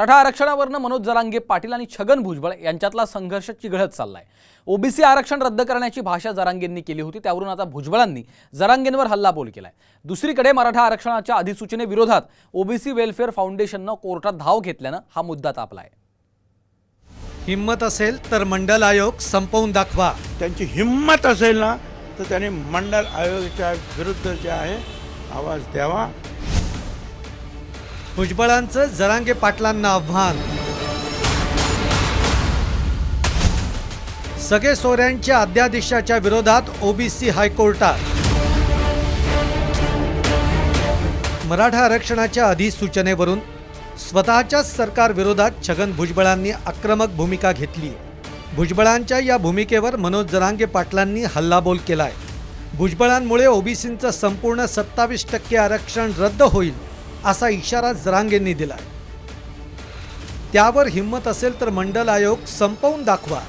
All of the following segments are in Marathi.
मराठा आरक्षणावरनं मनोज जरांगे पाटील आणि छगन भुजबळ यांच्यातला संघर्ष चिघळत चाललाय. ओबीसी आरक्षण रद्द करण्याची भाषा जरांगेंनी केली होती त्यावरून आता भुजबळांनी जरांगेंवर हल्लाबोल केलाय. दुसरीकडे मराठा आरक्षणाच्या अधिसूचनेविरोधात ओबीसी वेलफेअर फाउंडेशननं कोर्टात धाव घेतल्यानं हा मुद्दा तापलाय. हिंमत असेल तर मंडल आयोग संपवून दाखवा. त्यांची हिंमत असेल ना तर त्यांनी मंडल आयोगाच्या विरुद्ध जे आहे आवाज द्यावा. भुजबळांचं जरांगे पाटलांना आव्हान. सगळे सोऱ्यांच्या अध्यादेशाच्या विरोधात ओबीसी हायकोर्टात. मराठा आरक्षणाच्या अधिसूचनेवरून स्वतःच्याच सरकार विरोधात छगन भुजबळांनी आक्रमक भूमिका घेतली. भुजबळांच्या या भूमिकेवर मनोज जरांगे पाटलांनी हल्लाबोल केलाय. भुजबळांमुळे ओबीसींचं संपूर्ण सत्तावीस टक्के आरक्षण रद्द होईल. असा इशारा जरांगेंनी दिला. त्यावर हिंमत असेल तर मंडल आयोग संपवून दाखवा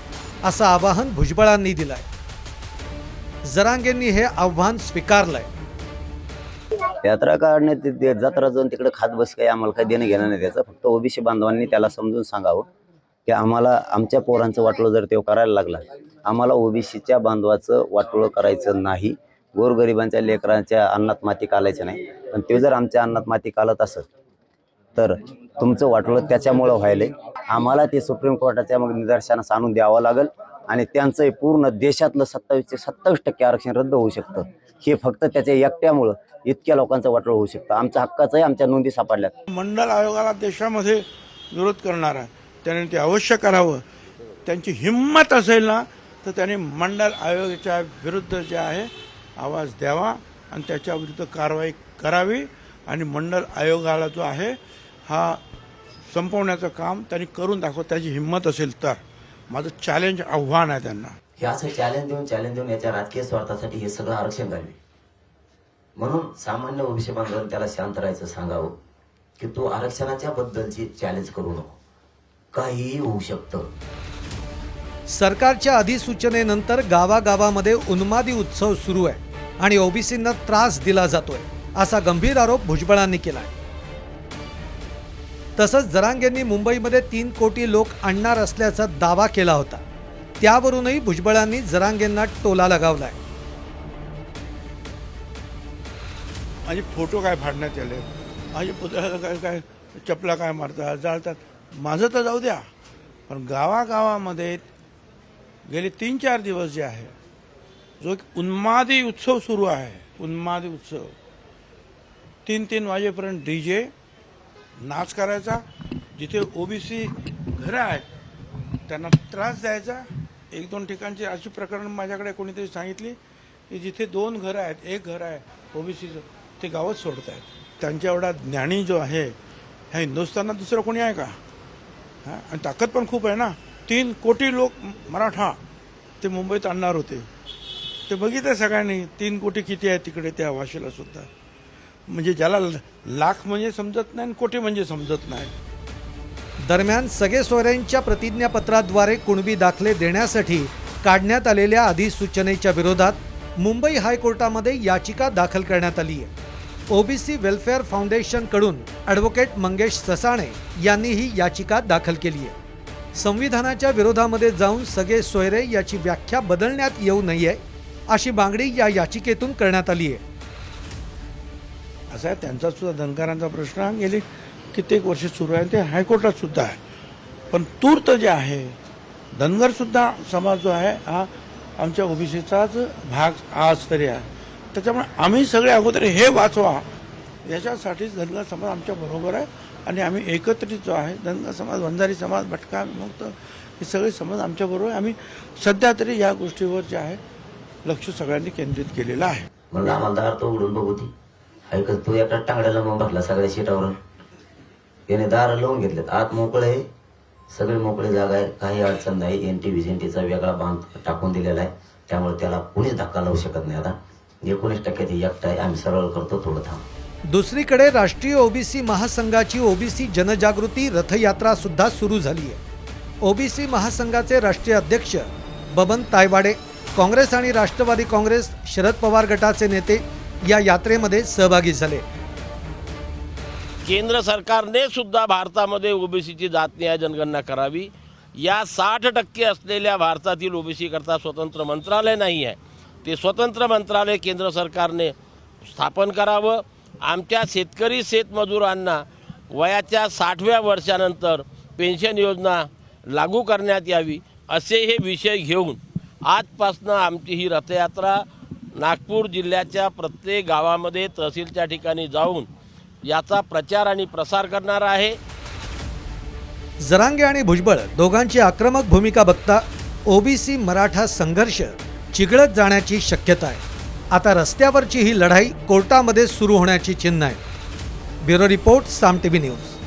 असं आवाहन भुजबळांनी दिलंय. जरांगेंनी हे आव्हान स्वीकारलंय. यात्रा काढणे ते जत्रा जाऊन तिकडे खात बस काही आम्हाला काही देणं घेणं नाही त्याचं. फक्त ओबीसी बांधवांनी त्याला समजून सांगावं की आम्हाला आमच्या पोरांचं वाटोळं जर ते करायला लागला आम्हाला ओबीसीच्या बांधवाचं वाटोळं करायचं नाही. गोरगरिबांच्या लेकरांच्या अन्नात माती कालायचं नाही. पण ते जर आमच्या अन्नात माती कालत असत तर तुमचं वाटलं त्याच्यामुळं व्हायलंय. आम्हाला ते सुप्रीम कोर्टाच्या मग निदर्शनास आणून द्यावं लागेल आणि त्यांचं पूर्ण देशातलं सत्तावीस ते सत्तावीस टक्के आरक्षण रद्द होऊ शकतं. हे फक्त त्याच्या एकट्यामुळं इतक्या लोकांचं वाटलं होऊ शकतं. आमच्या हक्काचंही आमच्या नोंदी सापडल्यात. मंडल आयोगाला देशामध्ये विरोध करणारा त्याने ते अवश्य करावं. त्यांची हिंमत असेल ना तर त्याने मंडल आयोगाच्या विरुद्ध जे आहे आवाज द्यावा आणि त्याच्या विरुद्ध कारवाई करावी आणि मंडल आयोगाला जो आहे हा संपवण्याचं काम त्यांनी करून दाखव त्याची हिंमत असेल तर. माझं चॅलेंज आव्हान आहे त्यांना. हे असं चॅलेंज देऊन चॅलेंज देऊन याच्या राजकीय स्वार्थासाठी हे सगळं आरक्षण घालवे म्हणून सामान्य ओबीसी बांधवांनी त्याला शांत राहायचं सांगावं की तू आरक्षणाच्या बद्दलची चॅलेंज करू नको. काहीही होऊ शकतं. सरकारच्या अधिसूचनेनंतर गावागावामध्ये उन्मादी उत्सव सुरू आहे. आणि ओबीसींना त्रास दिला जातोय असा गंभीर आरोप भुजबळांनी केलाय. तसंच जरांगेंनी मुंबईमध्ये तीन कोटी लोक आणणार असल्याचा दावा केला होता. त्यावरूनही भुजबळांनी जरांगेंना टोला लगावलाय. माझे फोटो काय फाडण्यात आले? माझे पुतळ्याला काय काय चपला काय मारतात जाळतात? माझं तर जाऊ द्या. पण गावागावामध्ये गेले तीन चार दिवस जे आहे जो एक उन्मादी उत्सव सुरू आहे उन्मादी उत्सव. तीन तीन वाजेपर्यंत डी जे नाच करायचा. जिथे ओबीसी घरं आहेत त्यांना त्रास द्यायचा. एक दोन ठिकाणची अशी प्रकरण माझ्याकडे कोणीतरी सांगितली की जिथे दोन घरं आहेत एक घर आहे ओबीसीचं ते गावच सोडत आहेत त्यांच्या एवढा ज्ञानी जो आहे ह्या हिंदुस्थानात दुसरं कोणी आहे का? हा? आणि ताकद पण खूप आहे ना. तीन कोटी लोक मराठा ते मुंबईत आणणार होते. ते बघितलं सगळ्यांनी तीन कोटी किती आहे तिकडे त्या भाषेला सुद्धा. म्हणजे ज्याला लाख म्हणजे समजत नाही आणि कोटी म्हणजे समजत नाही. दरम्यान सगळे सोयऱ्यांच्या प्रतिज्ञापत्राद्वारे कुणबी दाखले देण्यासाठी काढण्यात आलेल्या अधिसूचनेच्या विरोधात मुंबई हायकोर्टामध्ये याचिका दाखल करण्यात आली आहे. ओबीसी वेलफेअर फाउंडेशनकडून ॲडव्होकेट मंगेश ससाणे यांनी ही याचिका दाखल केली आहे. संविधानाच्या विरोधामध्ये जाऊन सगळे सोयरे याची व्याख्या बदलण्यात येऊ नये अशी मागणी या याचिकेतून करण्यात आली आहे. असा आहे त्यांचा सुद्धा धनकारांचा प्रश्न हा गेली कित्येक वर्ष सुरू आहे ते हायकोर्टात सुद्धा आहे. पण तूर्त जे आहे धनगर सुद्धा समाज जो आहे हा आमच्या ओबीसीचाच भाग आज तरी आहे. त्याच्यामुळे आम्ही सगळे अगोदर हे वाचवा. याच्यासाठीच धनगर समाज आमच्या बरोबर आहे आणि आम्ही एकत्रित जो आहे धनगर समाज वंजारी समाज भटका मुक्त हे सगळे समाज आमच्या बरोबर आहे. आम्ही सध्या तरी या गोष्टीवर जे आहे लक्ष सगळ्यांनी केंद्रित केलेलं आहे. म्हणून आम्हाला दार तो उघडून बघू ती. ऐकत तू एका टांगड्याला मग बसला सगळ्या शिटावर याने दार लावून घेतलेत. आत मोकळे आहे. सगळे मोकळे जागा आहे काही अडचण नाही. एन टी व्हिजेंटीचा वेगळा बांध टाकून दिलेला आहे. त्यामुळे त्याला कुणीच धक्का लावू शकत नाही आता. एकोणीस टक्क्याची एकटा आहे. आम्ही सरळ करतो थोडं थांब. दुसरीकडे राष्ट्रीय ओबीसी महासंघाची ओबीसी जनजागृती रथयात्रा सुद्धा सुरू झाली आहे ओबीसी महासंघाचे राष्ट्रीय अध्यक्ष बबन तायवाडे काँग्रेस आणि राष्ट्रवादी काँग्रेस शरद पवार गटाचे नेते या यात्रेमध्ये सहभागी झाले. केंद्र सरकारने सुद्धा भारतामध्ये ओबीसीची जातनिहाय जनगणना करावी. या साठ टक्के असलेल्या भारतातील ओबीसीकरता स्वतंत्र मंत्रालय नाही आहे. ते स्वतंत्र मंत्रालय केंद्र सरकारने स्थापन करावं. आमच्या शेतकरी शेतमजुरांना वयाच्या साठव्या वर्षानंतर पेन्शन योजना लागू करण्यात यावी असे हे विषय घेऊन आजपासनं आमची ही रथयात्रा नागपूर जिल्ह्याच्या प्रत्येक गावामध्ये तहसीलच्या ठिकाणी जाऊन याचा प्रचार आणि प्रसार करणार आहे. जरांगे आणि भुजबळ दोघांची आक्रमक भूमिका बघता ओबीसी मराठा संघर्ष चिघळत जाण्याची शक्यता आहे. आता रस्त्यावरची ही लढाई कोर्टामध्ये सुरू होण्याची चिन्ह आहे. Bureau report Saam TV news.